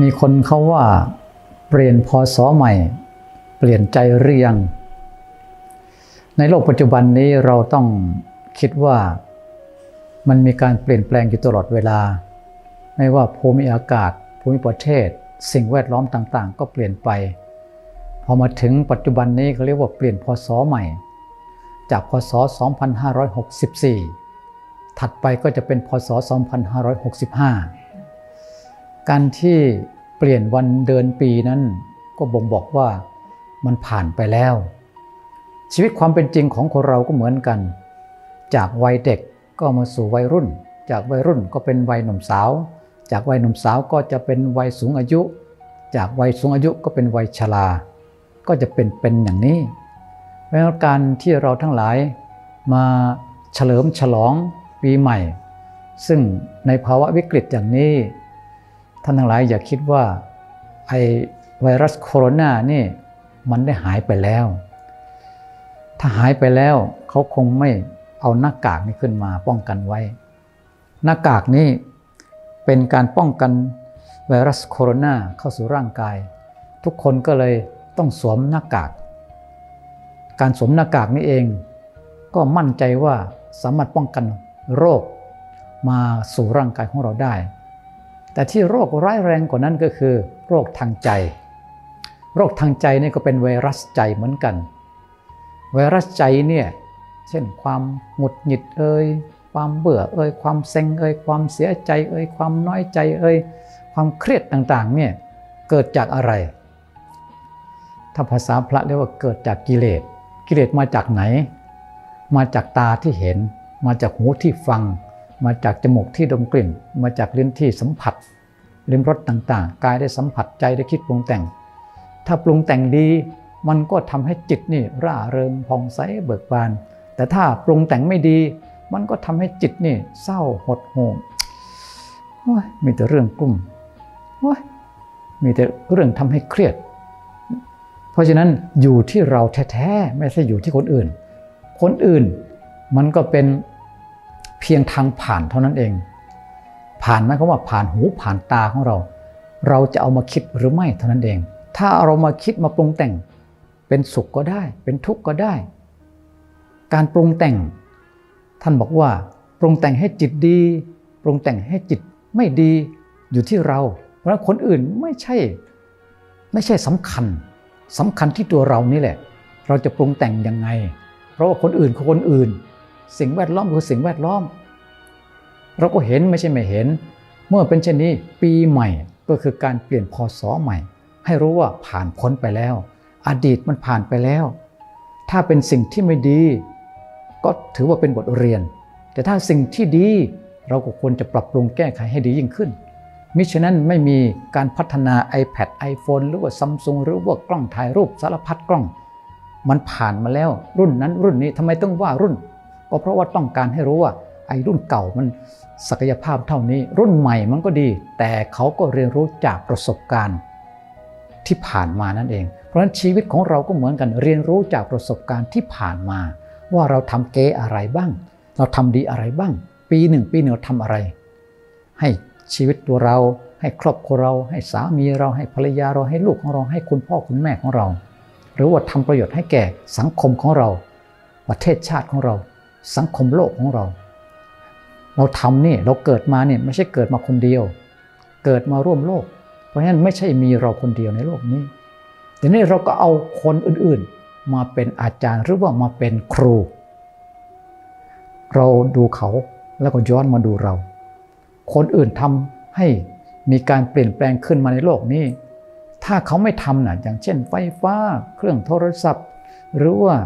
มีคนเขาว่าเปลี่ยนพอศใหม่ เปลี่ยนใจเรียง ในโลกปัจจุบันนี้เราต้องคิดว่ามันมีการเปลี่ยนแปลงอยู่ตลอดเวลา ไม่ว่าภูมิอากาศ ภูมิประเทศ สิ่งแวดล้อมต่างๆ ก็เปลี่ยนไป พอมาถึงปัจจุบันนี้เขาเรียกว่าเปลี่ยนพศใหม่ จากพศ 2564 ถัดไปก็จะเป็นพศ 2565 การที่เปลี่ยนวันเดือนปีนั้น ก็บ่งบอกว่ามันผ่านไปแล้ว ชีวิตความเป็นจริงของคนเราก็เหมือนกัน จากวัยเด็กก็มาสู่วัยรุ่น จากวัยรุ่นก็เป็นวัยหนุ่มสาว จากวัยหนุ่มสาวก็จะเป็นวัยสูงอายุ จากวัยสูงอายุก็เป็นวัยชราก็จะเป็นเป็นอย่างนี้เพราะฉะนั้นการที่เราทั้งหลายมาเฉลิมฉลองปีใหม่ ซึ่งในภาวะวิกฤตอย่างนี้ ท่านทั้งหลายอย่าคิดว่าไอไวรัสโคโรนานี่มันได้หายไปแล้ว ถ้าหายไปแล้วเขาคงไม่เอาหน้ากากนี้ขึ้นมาป้องกันไว้ หน้ากากนี้เป็นการป้องกันไวรัสโคโรนาเข้าสู่ร่างกาย ทุกคนก็เลยต้องสวมหน้ากาก การสวมหน้ากากนี้เอง ก็มั่นใจว่าสามารถป้องกันโรคมาสู่ร่างกายของเราได้ แต่ที่โรคร้ายแรงกว่านั้นก็คือ โรคทางใจ โรคทางใจนี่ก็เป็นไวรัสใจเหมือนกัน ไวรัสใจเนี่ยเช่นความหงุดหงิดเอ่ยความเบื่อเอ่ยความเซ็งเอ่ยความเสียใจเอ่ยความน้อยใจเอ่ยความเครียดต่างๆเนี่ยเกิดจากอะไร ถ้าภาษาพระเรียกว่าเกิดจากกิเลส กิเลสมาจากไหน มาจากตาที่เห็น มาจากหูที่ฟัง มาจากจมูกที่ดมกลิ่น มาจากลิ้นที่สัมผัสลิ้มรสต่างๆ กายได้สัมผัสใจได้คิดปรุงแต่ง ถ้าปรุงแต่งดี มันก็ทำให้จิตนี่ร่าเริงผ่องใสเบิกบาน แต่ถ้าปรุงแต่งไม่ดี มันก็ทำให้จิตนี่เศร้าหดหู่โอ้ยมีแต่เรื่องกลุ้มโอ้ยมีแต่เรื่องทำให้เครียด เพราะฉะนั้นอยู่ที่เราแท้ๆไม่ใช่อยู่ที่คนอื่น คนอื่นมันก็เป็น เพียงทางผ่านเท่านั้นเอง ผ่านหมายความว่าผ่านหูผ่านตาของเรา เราจะเอามาคิดหรือไม่เท่านั้นเอง ถ้าเรามาคิดมาปรุงแต่ง เป็นสุขก็ได้ เป็นทุกข์ก็ได้ การปรุงแต่ง ท่านบอกว่า ปรุงแต่งให้จิตดี ปรุงแต่งให้จิตไม่ดีอยู่ที่เรา เพราะคนอื่นไม่ใช่ ไม่ใช่สำคัญสำคัญที่ตัวเรานี่แหละ เราจะปรุงแต่งยังไง เพราะว่าคนอื่นคือคนอื่น สิ่งแวดล้อมคือสิ่งแวดล้อม เราก็เห็นไม่ใช่ไม่เห็น เมื่อเป็นเช่นนี้ปีใหม่ก็คือการเปลี่ยนพศใหม่ ให้รู้ว่าผ่านพ้นไปแล้ว อดีตมันผ่านไปแล้ว ถ้าเป็นสิ่งที่ไม่ดี ก็ถือว่าเป็นบทเรียน แต่ถ้าสิ่งที่ดีเราก็ควรจะปรับปรุงแก้ไขให้ดียิ่งขึ้นมิฉะนั้นไม่มีการพัฒนา iPad iPhone หรือว่า Samsung หรือว่ากล้องถ่ายรูปสารพัดกล้อง มันผ่านมาแล้วรุ่นนั้นรุ่นนี้ทำไมต้องว่ารุ่น ก็เพราะว่าต้องการให้รู้ว่าไอ้รุ่นเก่ามันศักยภาพเท่านี้ รุ่นใหม่มันก็ดี แต่เขาก็เรียนรู้จากประสบการณ์ที่ผ่านมานั่นเอง เพราะฉะนั้นชีวิตของเราก็เหมือนกันเรียนรู้จากประสบการณ์ที่ผ่านมา ว่าเราทำเก๊อะไรบ้าง เราทำดีอะไรบ้าง ปีหนึ่งปีหนึ่งเราทำอะไร ให้ชีวิตตัวเรา ให้ครอบครัวเรา ให้สามีเราให้ภรรยาเราให้ลูกของเราให้คุณพ่อคุณแม่ของเรา หรือว่าทำประโยชน์ให้แก่สังคมของเรา ประเทศชาติของเรา สังคมโลกของเรา เราทำนี่เราเกิดมาเนี่ยไม่ใช่เกิดมาคนเดียว เกิดมาร่วมโลก เพราะฉะนั้นไม่ใช่มีเราคนเดียวในโลกนี้แต่นี่เราก็เอาคนอื่นๆ มาเป็นอาจารย์หรือว่ามาเป็นครู เราดูเขาแล้วก็ย้อนมาดูเรา คนอื่นทำให้มีการเปลี่ยนแปลงขึ้นมาในโลกนี้ ถ้าเขาไม่ทำนะอย่างเช่นไฟฟ้า เครื่องโทรศัพท์ หรือว่า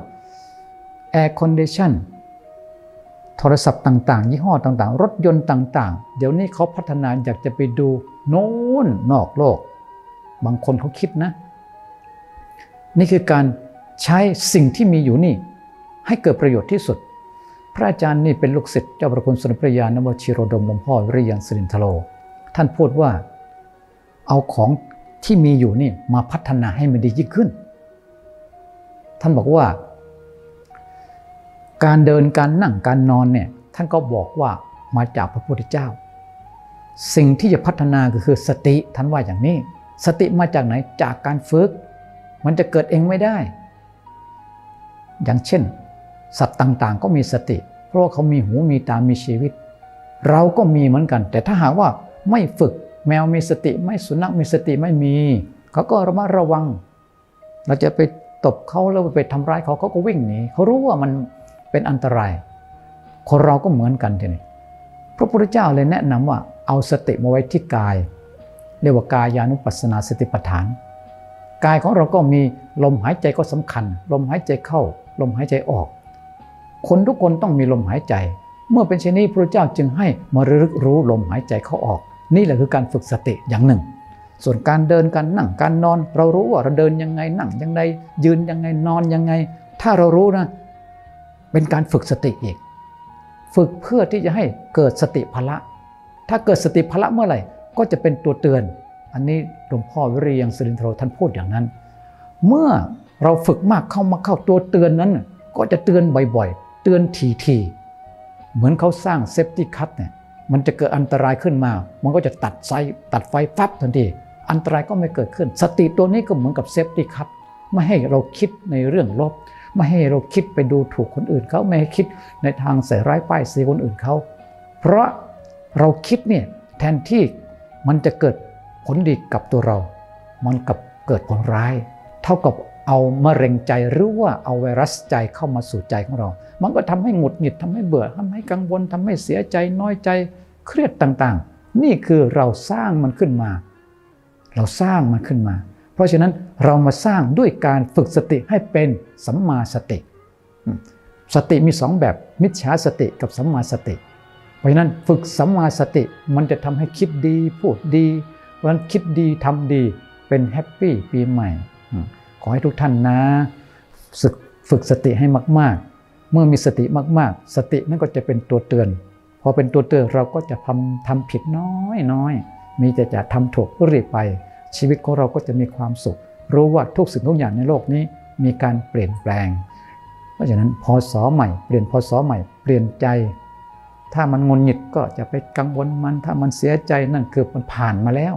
แอร์คอนดิชัน โทรศัพท์ต่างๆ ยี่ห้อต่างๆ รถยนต์ต่างๆ เดี๋ยวนี้เขาพัฒนาอยากจะไปดูโน้นนอกโลก บางคนเขาคิดนะ นี่คือการใช้สิ่งที่มีอยู่นี่ ให้เกิดประโยชน์ที่สุด พระอาจารย์นี่เป็นลูกศิษย์เจ้าประคุณสมเด็จพระยานวชิโรดมหลวงพ่อวิริยังสิรินทโล ท่านพูดว่าเอาของที่มีอยู่นี่มาพัฒนาให้มันดียิ่งขึ้น ท่านบอกว่า การเดินการนั่งการนอนเนี่ยท่านก็บอกว่ามาจากพระพุทธเจ้า สิ่งที่จะพัฒนาก็คือสติท่านว่าอย่างนี้ สติมาจากไหนจากการฝึก มันจะเกิดเองไม่ได้ อย่างเช่น สัตว์ต่างๆ ก็มีสติ เพราะว่าเขามีหูมีตามีชีวิต เราก็มีเหมือนกัน แต่ถ้าหากว่าไม่ฝึกแมวมีสติไม่สุนัขมีสติไม่มี เขาก็ระมัดระวัง เราจะไปตบเขาแล้วไปทำร้ายเขาเขาก็วิ่งหนีเขารู้ว่ามัน เป็นอันตราย คนเราก็เหมือนกันทีนี้พระพุทธเจ้าเลยแนะนำว่าเอาสติมาไว้ที่กาย เรียกว่ากายานุปัสสนาสติปัฏฐาน กายของเราก็มีลมหายใจก็สำคัญ ลมหายใจเข้า ลมหายใจออก คนทุกคนต้องมีลมหายใจ เมื่อเป็นเช่นนี้พระเจ้าจึงให้มาระลึกรู้ลมหายใจเข้าออก นี่แหละคือการฝึกสติอย่างหนึ่ง ส่วนการเดินการนั่งการนอน เรารู้ว่าเราเดินยังไงนั่งยังไงยืนยังไงนอนยังไง ถ้าเรารู้นะ เป็นการฝึกสติอีก ฝึกเพื่อที่จะให้เกิดสติพละ ถ้าเกิดสติพละเมื่อไหร่ก็จะเป็นตัวเตือน อันนี้หลวงพ่อวิริยังสิรินทโรท่านพูดอย่างนั้น เมื่อเราฝึกมากเข้ามาเข้าตัวเตือนนั้น ก็จะเตือนบ่อยๆ เตือนทีๆเหมือนเขาสร้างเซฟตี้คัทเนี่ยมันจะเกิดอันตรายขึ้นมา มันก็จะตัดไฟตัดไฟฟับทันที อันตรายก็ไม่เกิดขึ้น สติตัวนี้ก็เหมือนกับเซฟตี้คัทไม่ให้เราคิดในเรื่องลบ ไม่ให้เราคิดไปดูถูกคนอื่นเขาไม่ให้คิดในทางใส่ร้ายป้ายสีคนอื่นเขาเพราะเราคิดเนี่ยแทนที่มันจะเกิดผลดีกับตัวเรา มันกับเกิดผลร้าย เท่ากับเอามะเร็งใจหรือว่าเอาไวรัสใจเข้ามาสู่ใจของเรา มันก็ทำให้หงุดหงิดทำให้เบื่อทำให้กังวลทำให้เสียใจน้อยใจเครียดต่างๆ นี่คือเราสร้างมันขึ้นมา เราสร้างมันขึ้นมา เพราะฉะนั้นเรามาสร้างด้วยการฝึกสติให้เป็นสัมมาสติ สติมีสองแบบมิจฉาสติกับสัมมาสติ เพราะฉะนั้นฝึกสัมมาสติมันจะทำให้คิดดีพูดดีเพราะฉะนั้นคิดดีทำดีเป็นแฮปปี้ปีใหม่ ขอให้ทุกท่านนะฝึกฝึกสติให้มาก ๆ เมื่อมีสติมาก ๆ สตินั่นก็จะเป็นตัวเตือนพอเป็นตัวเตือนเราก็จะทำทำผิดน้อยน้อยมีแต่จะทำถูกก็รีบไป ชีวิตของเราก็จะมีความสุข รู้ว่าทุกสิ่งทุกอย่างในโลกนี้มีการเปลี่ยนแปลง เพราะฉะนั้นพศใหม่ เปลี่ยนพศใหม่ เปลี่ยนใจ ถ้ามันงนหงิดก็จะไปกังวลมัน ถ้ามันเสียใจนั่นคือมันผ่านมาแล้ว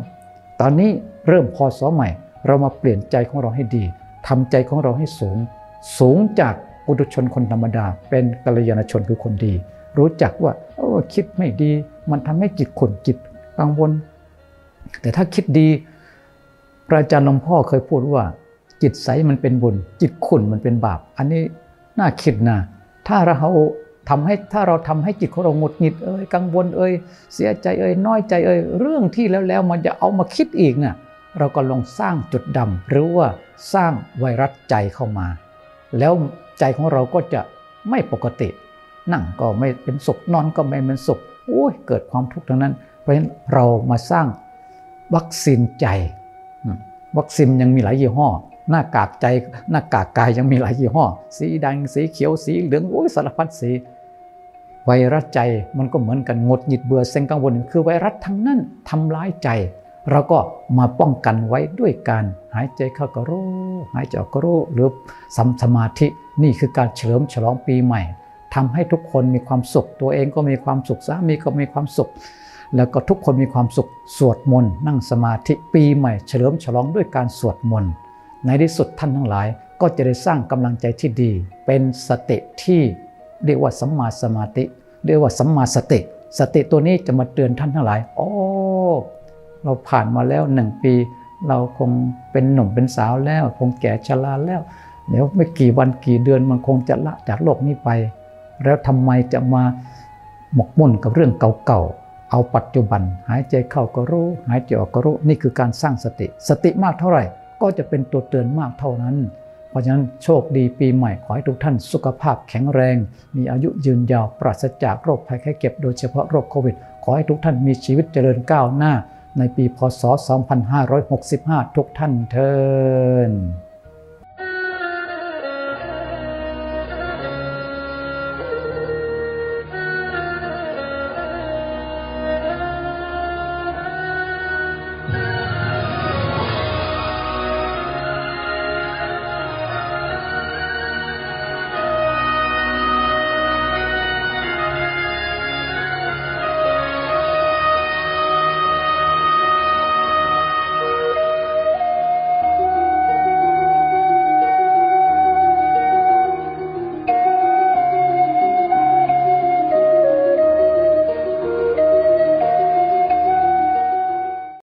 ตอนนี้เริ่มพศใหม่ เรามาเปลี่ยนใจของเราให้ดีทำใจของเราให้สูง สูงจากปุถุชนคนธรรมดา เป็นกัลยาณชนคือคนดี รู้จักว่าเออคิดไม่ดี มันทำให้จิตขุ่นจิตกังวล แต่ถ้าคิดดี พระอาจารย์หลวงพ่อเคยพูดว่า จิตใสมันเป็นบุญ จิตขุ่นมันเป็นบาป อันนี้น่าคิดนะถ้าเราทำให้ถ้าเราทำให้จิตของเราหงุดหงิดเอ่ยกังวลเอ่ยเสียใจเอ่ยน้อยใจเอ่ยเรื่องที่แล้วแล้วมันจะเอามาคิดอีกน่ะเราก็ลองสร้างจุดดำหรือว่าสร้างไวรัสใจเข้ามา แล้วใจของเราก็จะไม่ปกติ นั่งก็ไม่เป็นสุขนอนก็ไม่เป็นสุขโอ้ยเกิดความทุกข์ทั้งนั้น เพราะฉะนั้นเรามาสร้างวัคซีนใจ วัคซีนยังมีหลายยี่ห้อ หน้ากากใจหน้ากากกายยังมีหลายยี่ห้อ สีแดงสีเขียวสีเหลืองโอ้ยสารพัดสีไวรัสใจมันก็เหมือนกันงดหงิดเบื่อเซ็งกังวลคือไวรัสทั้งนั้นทำร้ายใจเราก็มาป้องกันไว้ด้วยการหายใจเข้าก็รู้หายใจออกก็รู้หรือสัมสมาธินี่คือการเฉลิมฉลองปีใหม่ทำให้ทุกคนมีความสุขตัวเองก็มีความสุขสามีก็มีความสุข แล้วก็ทุกคนมีความสุขสวดมนต์นั่งสมาธิปีใหม่เฉลิมฉลองด้วยการสวดมนต์ในที่สุดท่านทั้งหลาย ก็จะได้สร้างกำลังใจที่ดี เป็นสติที่เรียกว่าสัมมาสมาธิเรียกว่าสัมมาสติ สติตัวนี้จะมาเตือนท่านทั้งหลายโอ้เราผ่านมาแล้วหนึ่งปี เราคงเป็นหนุ่มเป็นสาวแล้ว คงแก่ชราแล้วเดี๋ยวไม่กี่วันกี่เดือนมันคงจะละจากโลกนี้ไป แล้วทำไมจะมาหมกมุ่นกับเรื่องเก่าๆ เอาปัจจุบัน หายใจเข้าก็รู้ หายใจออกก็รู้ นี่คือการสร้างสติ สติมากเท่าไหร่ ก็จะเป็นตัวเตือนมากเท่านั้น เพราะฉะนั้นโชคดีปีใหม่ขอให้ทุกท่านสุขภาพแข็งแรง มีอายุยืนยาวปราศจากโรคภัยไข้เจ็บโดยเฉพาะโรคโควิด ขอให้ทุกท่านมีชีวิตเจริญก้าวหน้า ในปีพศ 2565 ทุกท่านเทิน